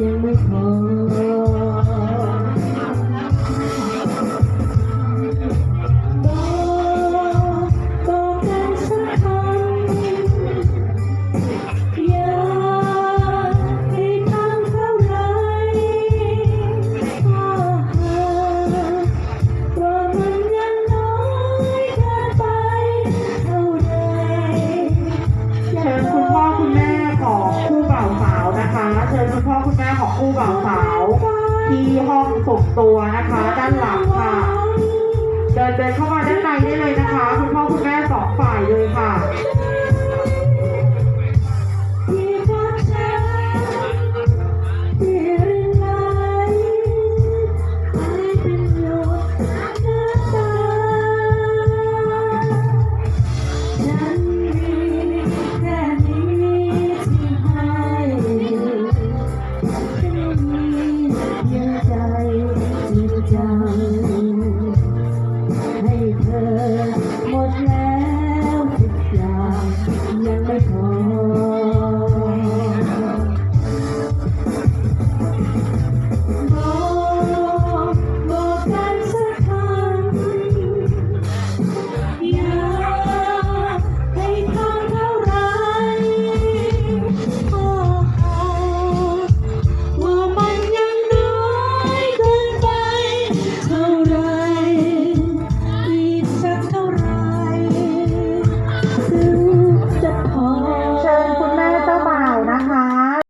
their wisdom. คู่บ่าวสาว ที่ห้องส่งตัวนะคะ ด้านหลังค่ะ เดินเดินเข้ามาด้านในได้เลย Ooh.